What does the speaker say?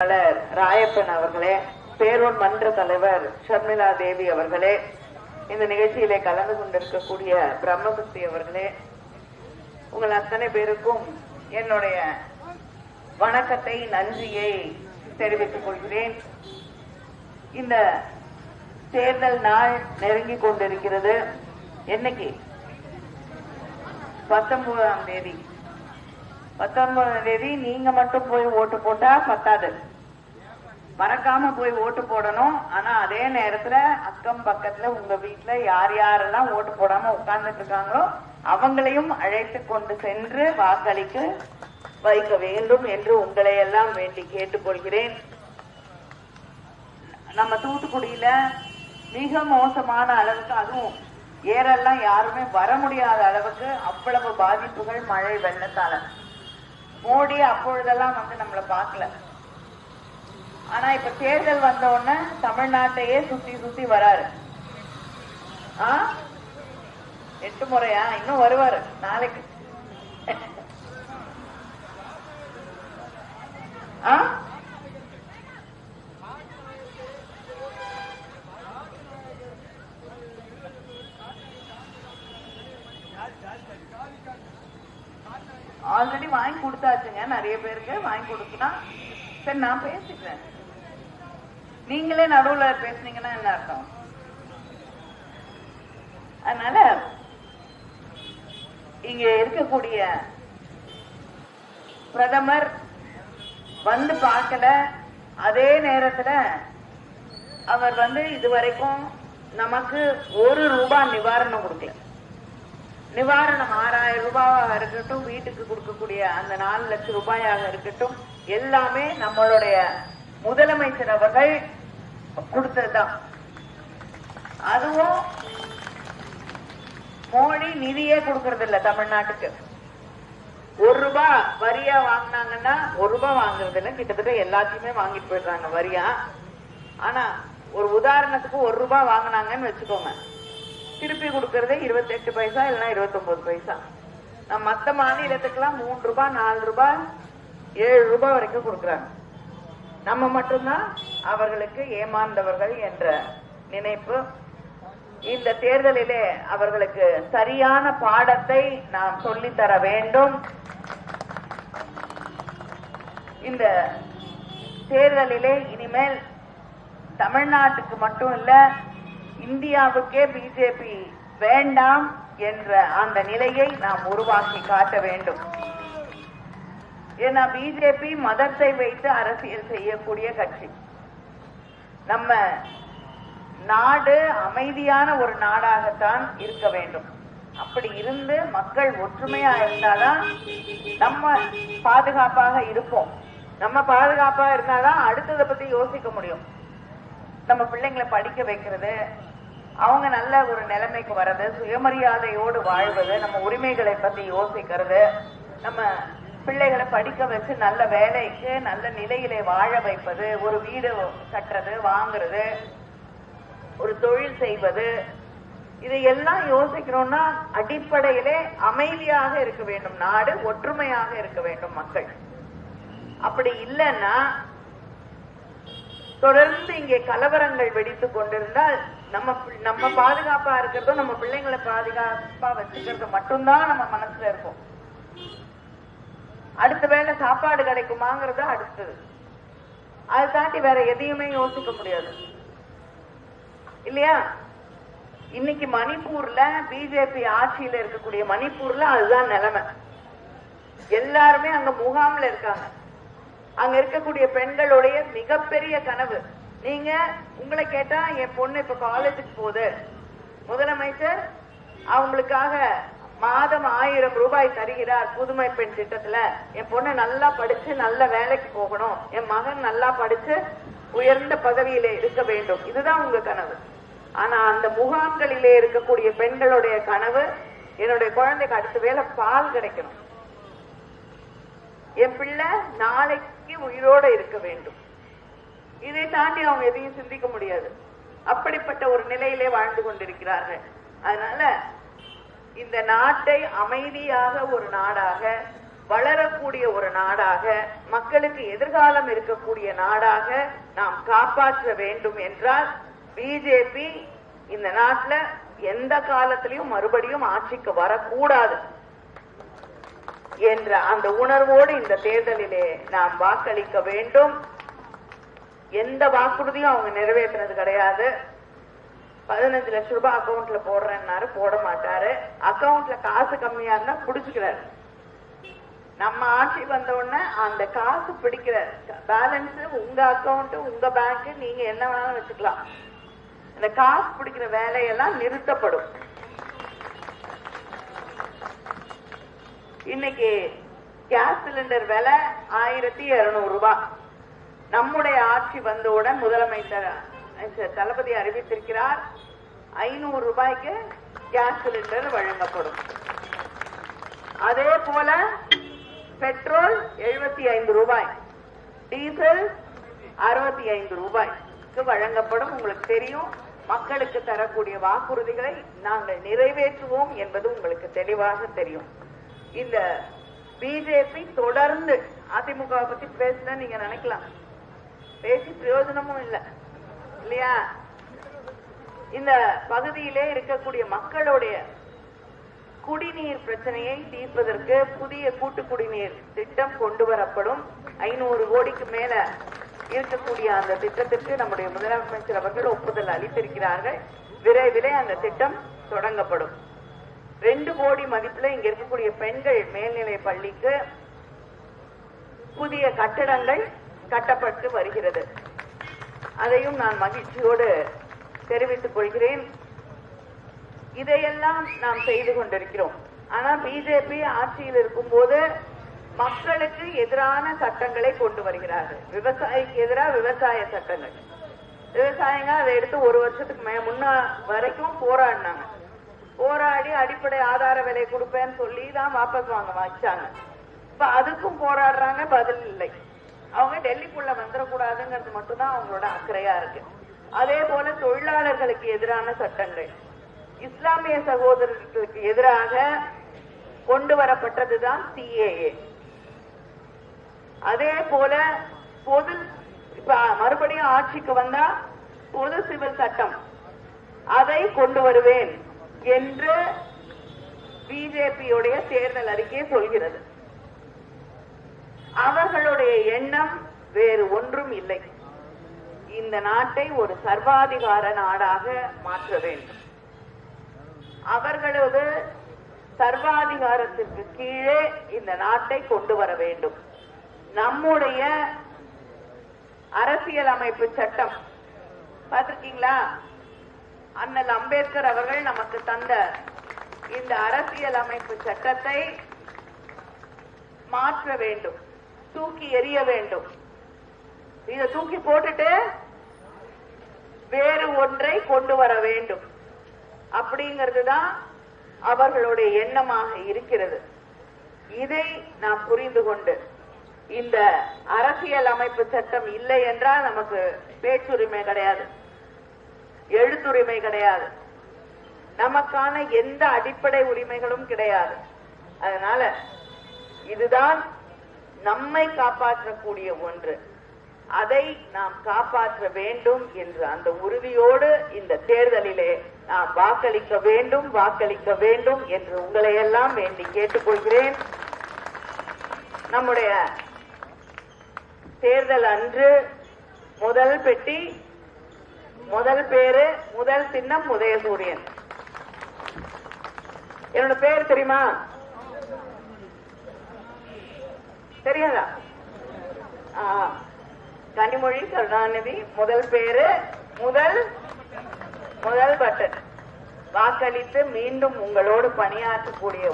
ராயப்பன் அவர்களே பேரூர் மன்ற தலைவர் ஷர்மிளா தேவி அவர்களே இந்த நிகழ்ச்சியிலே கலந்து கொண்டிருக்கக்கூடிய பிரம்மசக்தி அவர்களே உங்கள் அத்தனை பேருக்கும் என்னுடைய வணக்கத்தை நன்றியை தெரிவித்துக் கொள்கிறேன். இந்த தேர்தல் நாள் நெருங்கி கொண்டிருக்கிறது. என்னைக்கு? பத்தொன்பதாம் தேதி. பத்தொன்பதாம் தேதி நீங்க மட்டும் போய் ஓட்டு போட்டா பத்தாது. மறக்காம போய் ஓட்டு போடணும். ஆனா அதே நேரத்துல அக்கம் பக்கத்துல உங்க வீட்டுல யார் யாரெல்லாம் ஓட்டு போடாம உட்கார்ந்துட்டு இருக்காங்களோ அவங்களையும் அழைத்து கொண்டு சென்று வாக்களிக்க வைக்க வேண்டும் என்று உங்களை எல்லாம் வேண்டி கேட்டுக்கொள்கிறேன். நம்ம தூத்துக்குடியில மிக மோசமான அளவுக்கு அதுவும் ஏறெல்லாம் யாருமே வர முடியாத அளவுக்கு அவ்வளவு பாதிப்புகள் மழை வெள்ளத்தால. மோடி அப்பொழுதெல்லாம் வந்து நம்மளை பார்க்கல. ஆனா இப்ப தேர்தல் வந்த உடனே தமிழ்நாட்டையே சுத்தி சுத்தி வராரு. ஆ? எட்டு முறையா? இன்னும் வருவாரு நாளைக்கு. ஆ? ஆல்ரெடி வாங்கி கொடுத்தாச்சுங்க நிறைய பேருக்கு வாங்கி கொடுத்துனா சரி நான் பேசிக்கிறேன். நீங்களே நடுவுல பேசுனீங்கன்னா என்ன அர்த்தம்? அதனால இங்க இருக்கக்கூடிய பிரதமர் வந்து பார்க்கல அதே நேரத்துல அவர் வந்து இதுவரைக்கும் நமக்கு ஒரு ரூபாய் நிவாரணம் கொடுக்கல. நிவாரணம் ஆறாயிரம் ரூபாயாக இருக்கட்டும் வீட்டுக்கு கொடுக்கக்கூடிய அந்த நாலு லட்சம் ரூபாயாக இருக்கட்டும் எல்லாமே நம்மளுடைய முதலமைச்சர் அவர்கள் கொடுத்ததுதான். அதுவும் மோடி நிதியே கொடுக்கறது இல்ல தமிழ்நாட்டுக்கு. ஒரு ரூபாய் வரியா வாங்கினாங்கன்னா ஒரு ரூபாய் வாங்குறது இல்ல கிட்டத்தட்ட எல்லாத்தையுமே வாங்கிட்டு போயிடுறாங்க வரியா. ஆனா ஒரு உதாரணத்துக்கு ஒரு ரூபாய் வாங்கினாங்கன்னு வச்சுக்கோங்க. திருப்பி கொடுக்கறதே இருபத்தெட்டு பைசா இல்லைன்னா இருபத்தொன்பது பைசா. நம்ம மத்த மாநிலத்துக்கெல்லாம் மூணு ரூபாய் நாலு ரூபாய் ஏழு ரூபாய் வரைக்கும் கொடுக்குறாங்க. நம்ம மட்டும்தான் அவர்களுக்கு ஏமாந்தவர்கள் என்ற நினைப்பு. இந்த தேர்தலிலே அவர்களுக்கு சரியான பாடத்தை நாம் சொல்லித்தர வேண்டும். இந்த தேர்தலிலே இனிமேல் தமிழ்நாட்டுக்கு மட்டும் இல்ல இந்தியாவுக்கே பிஜேபி வேண்டாம் என்ற அந்த நிலையை நாம் உருவாக்கி காட்ட வேண்டும். ஏன்னா பிஜேபி மதத்தை வைத்து அரசியல் செய்யக்கூடிய கட்சி. நம்ம நாடு அமைதியான ஒரு நாடாகத்தான் இருக்க வேண்டும். அப்படி இருந்து மக்கள் ஒற்றுமையா இருந்தாதான் நம்ம பாதுகாப்பாக இருப்போம். நம்ம பாதுகாப்பா இருந்தாதான் அடுத்ததை பத்தி யோசிக்க முடியும். நம்ம பிள்ளைங்களை படிக்க வைக்கிறது அவங்க நல்ல ஒரு நிலைமைக்கு வர்றது சுயமரியாதையோடு வாழ்வது நம்ம உரிமைகளை பத்தி யோசிக்கிறது நம்ம பிள்ளைகளை படிக்க வச்சு நல்ல வேலைக்கு நல்ல நிலையிலே வாழ வைப்பது ஒரு வீடு கட்டுறது வாங்குறது ஒரு தொழில் செய்வது இதையெல்லாம் யோசிக்கிறோம்னா அடிப்படையிலே அமைதியாக இருக்க வேண்டும். நாடு ஒற்றுமையாக இருக்க வேண்டும் மக்கள். அப்படி இல்லைன்னா தொடர்ந்து இங்கே கலவரங்கள் வெடித்துக் கொண்டிருந்தால் நம்ம நம்ம பாதுகாப்பா இருக்கிறதும் நம்ம பிள்ளைங்களை பாதுகாப்பா வச்சுக்கிறது மட்டும்தான் நம்ம மனசுல இருக்கும். அடுத்த வேளை சாப்பாடு கிடைக்குமாங்கிறது அடுத்தது. அதை தாண்டி வேற எதையுமே யோசிக்க முடியாது. இல்லையா? இன்னைக்கு மணிப்பூர்ல பிஜேபி ஆட்சியில இருக்கக்கூடிய மணிப்பூர்ல அதுதான் நிலைமை. எல்லாருமே அங்க முகாம்ல இருக்காங்க. அங்க இருக்கக்கூடிய பெண்களுடைய மிகப்பெரிய கனவு. நீங்க உங்களை கேட்டா என் பொண்ணு இப்ப காலேஜுக்கு போகுது. முதலமைச்சர் அவங்களுக்காக மாதம் ஆயிரம் ரூபாய் தருகிறார் புதுமை பெண் திட்டத்துல. என் பொண்ணு நல்லா படிச்சு நல்ல வேலைக்கு போகணும். என் மகன் நல்லா படிச்சு உயர்ந்த பதவியிலே இருக்க வேண்டும். இதுதான் உங்க கனவு. ஆனா அந்த முகாம்களிலே இருக்கக்கூடிய பெண்களுடைய கனவு என்னுடைய குழந்தைக்கு அடுத்த வேளை பால் கிடைக்கணும். என் பிள்ளை நாளைக்கு உயிரோட இருக்க வேண்டும். இதை தாண்டி அவங்க எதையும் சிந்திக்க முடியாது. அப்படிப்பட்ட ஒரு நிலையிலே வாழ்ந்து கொண்டிருக்கிறார்கள். அதனால இந்த நாட்டை அமைதியாக ஒரு நாடாக வளரக்கூடிய ஒரு நாடாக மக்களுக்கு எதிர்காலம் இருக்கக்கூடிய நாடாக நாம் காப்பாற்ற வேண்டும் என்றால் பிஜேபி இந்த நாட்டுல எந்த காலத்திலையும் மறுபடியும் ஆட்சிக்கு வரக்கூடாது என்ற அந்த உணர்வோடு இந்த தேர்தலிலே நாம் வாக்களிக்க வேண்டும். எந்த வாக்குறுதியும் அவங்க நிறைவேற்றினது கிடையாது. பதினஞ்சு லட்சம் ரூபாய் அக்கௌண்ட்ல போடுறேன்னாரு போட மாட்டாரு. அக்கவுண்ட்ல காசு கம்மியா இருந்தா புடிச்சுக்கிறாரு. நம்ம ஆட்சி வந்த உடனே அந்த காசு பிடிக்கிற பேலன்ஸ் உங்க அக்கௌண்ட் உங்க பேங்க் நீங்க என்ன வேணாலும் வச்சுக்கலாம். அந்த காசு பிடிக்கிற வேலையெல்லாம் நிறுத்தப்படும். இன்னைக்கு கேஸ் சிலிண்டர் விலை ஆயிரத்தி இருநூறு ரூபாய் நம்முடைய ஆட்சி வந்தவுடன் முதலமைச்சர் தளபதி அறிவித்திருக்கிறார். ஐநூறு ரூபாய்க்கு கேஸ் சிலிண்டர் வழங்கப்படும். அதே போல பெட்ரோல் எழுபத்தி ஐந்து ரூபாய் டீசல் அறுபத்தி ஐந்து ரூபாய்க்கு வழங்கப்படும். உங்களுக்கு தெரியும் மக்களுக்கு தரக்கூடிய வாக்குறுதிகளை நாங்கள் நிறைவேற்றுவோம் என்பது உங்களுக்கு தெளிவாக தெரியும். இந்த பிஜேபி தொடர்ந்து அதிமுக பத்தி பேசுன நீங்க நினைக்கலாம். பேசி பிரயோஜனமும் இல்லை. இல்லையா? இந்த பகுதியிலே இருக்கக்கூடிய மக்களுடைய குடிநீர் பிரச்சனையை தீர்ப்பதற்கு புதிய கூட்டு குடிநீர் திட்டம் கொண்டு வரப்படும். ஐநூறு கோடிக்கு மேல இருக்கக்கூடிய அந்த திட்டத்திற்கு நம்முடைய முதலமைச்சர் அவர்கள் ஒப்புதல் அளித்திருக்கிறார்கள். விரைவிலே அந்த திட்டம் தொடங்கப்படும். ரெண்டு கோடி மதிப்புல இங்க இருக்கக்கூடிய பெண்கள் மேல்நிலை பள்ளிக்கு புதிய கட்டடங்கள் கட்டப்பட்டு வருகிறது. அதையும் நான் மகிழ்ச்சியோடு தெரிவித்துக் கொள்கிறேன். இதையெல்லாம் நாம் செய்து கொண்டிருக்கிறோம். ஆனா பிஜேபி ஆட்சியில் இருக்கும்போது மக்களுக்கு எதிரான சட்டங்களை கொண்டு வருகிறார்கள். விவசாயிக்கு எதிராக விவசாய சட்டங்கள். விவசாயிங்க அதை எடுத்து ஒரு வருஷத்துக்கு மே வரைக்கும் போராடினாங்க. போராடி அடிப்படை ஆதார விலை கொடுப்பேன்னு சொல்லி தான் வாபஸ் வாங்க வச்சாங்க. இப்ப அதுக்கும் போராடுறாங்க பதில் இல்லை. அவங்க டெல்லிக்குள்ள வந்துடக்கூடாதுங்கிறது மட்டும்தான் அவங்களோட அக்கறையா இருக்கு. அதே போல தொழிலாளர்களுக்கு எதிரான சட்டங்கள். இஸ்லாமிய சகோதரர்களுக்கு எதிராக கொண்டு வரப்பட்டதுதான் சிஏஏ அதே போல பொது இப்ப மறுபடியும் ஆட்சிக்கு வந்தா பொது சிவில் சட்டம். அதை கொண்டு வருவேன் என்று பிஜேபியுடைய தேர்தல் அறிக்கை சொல்கிறது. அவர்களுடைய எண்ணம் வேறு ஒன்றும் இல்லை. இந்த நாட்டை ஒரு சர்வாதிகார நாடாக மாற்ற வேண்டும். அவர்களது சர்வாதிகாரத்திற்கு கீழே இந்த நாட்டை கொண்டு வர வேண்டும். நம்முடைய அரசியல் அமைப்பு சட்டம். பார்த்திருக்கீங்களா? அண்ணல் அம்பேத்கர் அவர்கள் நமக்கு தந்த இந்த அரசியல் அமைப்பு சட்டத்தை மாற்ற வேண்டும். தூக்கி எறிய வேண்டும். இதை தூக்கி போட்டுட்டு வேறு ஒன்றை கொண்டு வர வேண்டும். அப்படிங்கிறது தான் அவர்களுடைய எண்ணமாக இருக்கிறது. இதை நாம் புரிந்து கொண்டு இந்த அரசியல் அமைப்பு சட்டம் இல்லை என்றால் நமக்கு பேச்சுரிமை கிடையாது. எழுத்துரிமை கிடையாது. நமக்கான எந்த அடிப்படை உரிமைகளும் கிடையாது. அதனால இதுதான் நம்மை காப்பாற்றக்கூடிய ஒன்று. அதை நாம் காப்பாற்ற வேண்டும் என்று அந்த உறுதியோடு இந்த தேர்தலிலே நாம் வாக்களிக்க வேண்டும் வாக்களிக்க வேண்டும் என்று உங்களை எல்லாம் வேண்டி கேட்டுக்கொள்கிறேன். நம்முடைய தேர்தல் அன்று முதல் பெட்டி முதல் பேரு முதல் சின்னம் உதயசூரியன். என்னோட பேர் தெரியுமா? தெரியாதா? ஆ, கனிமொழி கருணாநிதி முதல் பேரு முதல் முதல் பட்டன். வாக்களித்து மீண்டும் உங்களோடு பணியாற்றக்கூடிய